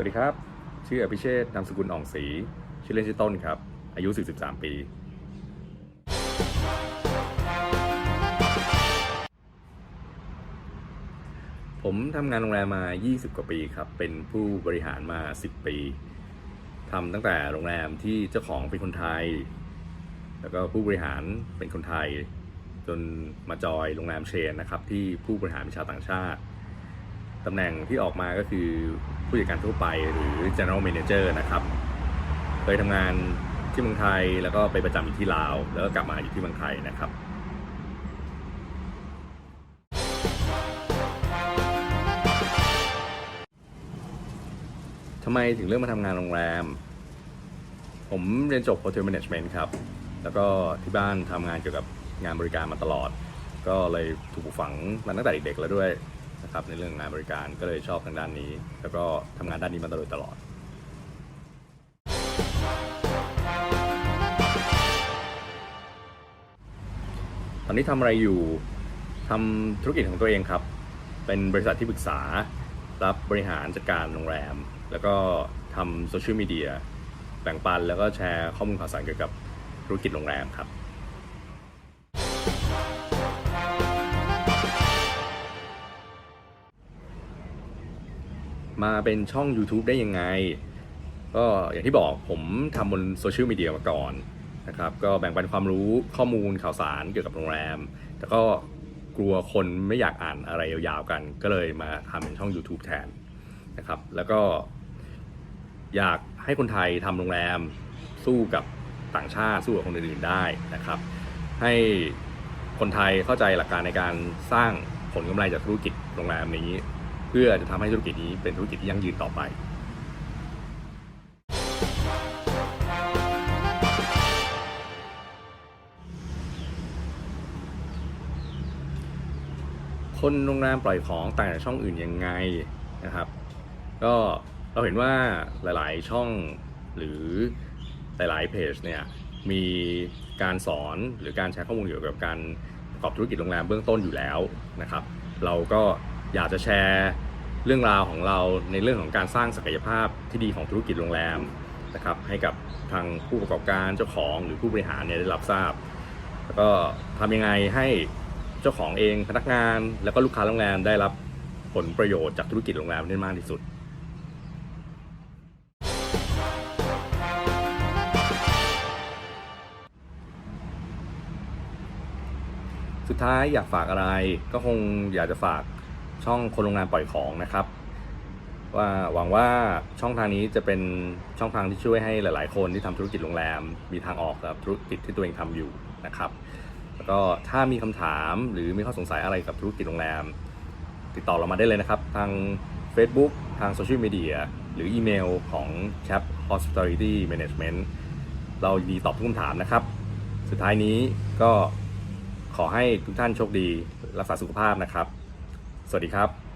วัสดีครับ ชื่ออภิเชษฐ์นามสกุลอ่องศรีชื่อเล่นชื่อต้นครับ อายุ 43 ปี ผมทำงานโรงแรมมา 20 กว่าปีครับ เป็นผู้บริหารมา 10 ปีทำตั้งแต่โรงแรมที่เจ้าของเป็นคนไทย แล้วก็ผู้บริหารเป็นคนไทย จนมาจอยโรงแรมเชนนะครับ ที่ผู้บริหารเป็นชาวต่างชาติ ตำแหน่งที่ออกมาก็คือผู้จัดการทั่วไปหรือ general manager นะครับเคยทำงานที่เมืองไทยแล้วก็ไปประจำอยู่ที่ลาว แล้วก็กลับมาอยู่ที่เมืองไทยนะครับทำไมถึงเลือกมาทำงานโรงแรม ผมเรียนจบ Hotel Management ครับ แล้วก็ที่บ้านทำงานเกี่ยวกับงานบริการมาตลอด ก็เลยถูกปลูกฝังมาตั้งแต่เด็กๆแล้วด้วย นะครับในเรื่องงานบริการก็เลยชอบทางด้านนี้ แล้วก็ทำงานด้านนี้มาตลอดตลอด ตอนนี้ทำอะไรอยู่ทำธุรกิจของตัวเองครับ เป็นบริษัทที่ปรึกษา รับบริหารจัดการโรงแรม แล้วก็ทำโซเชียลมีเดียแบ่งปันแล้วก็แชร์ข้อมูลข่าวสารเกี่ยวกับธุรกิจโรงแรมครับ มาเป็นช่อง YouTube ได้ยังไง ก็อย่างที่บอกผมทำบนโซเชียลมีเดียมาก่อนนะครับก็แบ่งปันความรู้ข้อมูลข่าวสารเกี่ยวกับโรงแรม แต่ก็กลัวคนไม่อยากอ่านอะไรยาวๆกัน ก็เลยมาทำเป็นช่อง YouTube แทนนะครับ แล้วก็อยากให้คนไทยทำโรงแรมสู้กับต่างชาติสู้กับคนอื่นๆได้นะครับ ให้คนไทยเข้าใจหลักการในการสร้างผลกำไรจากธุรกิจโรงแรมนี้ เพื่อจะทำให้ธุรกิจนี้เป็นธุรกิจที่ยั่งยืนต่อไปคนโรงแรมปล่อยของต่างจากช่องอื่นยังไงนะครับ ก็เราเห็นว่าหลายๆช่องหรือหลายๆเพจเนี่ยมีการสอนหรือการแชร์ข้อมูลเกี่ยวกับการประกอบธุรกิจโรงแรมเบื้องต้นอยู่แล้วนะครับ เราก็ อยากจะแชร์เรื่องราวของเราในเรื่องของการสร้างศักยภาพที่ดีของธุรกิจโรงแรมนะครับให้กับทางผู้ประกอบการเจ้าของหรือผู้บริหารเนี่ยได้รับทราบ แล้วก็ทำยังไงให้เจ้าของเองพนักงาน แล้วก็ลูกค้าโรงแรมได้รับผลประโยชน์จากธุรกิจโรงแรมได้มากที่สุดสุดท้ายอยากฝากอะไรก็คงอยากจะฝาก ช่องคนโรงงานปล่อยของนะครับ ว่าหวังว่าช่องทางนี้จะเป็นช่องทางที่ช่วยให้หลาย ๆ คนที่ทำธุรกิจโรงแรม มีทางออกกับธุรกิจที่ตัวเองทำอยู่นะครับ แล้วก็ถ้ามีคำถามหรือมีข้อสงสัยอะไรกับธุรกิจโรงแรม ติดต่อเรามาได้เลยนะครับ ทาง Facebook ทางโซเชียลมีเดียหรืออีเมลของ Chap Hospitality Management เราดีตอบทุกคำถามนะครับ สุดท้ายนี้ก็ขอให้ทุกท่านโชคดีรักษาสุขภาพนะครับ สวัสดีครับ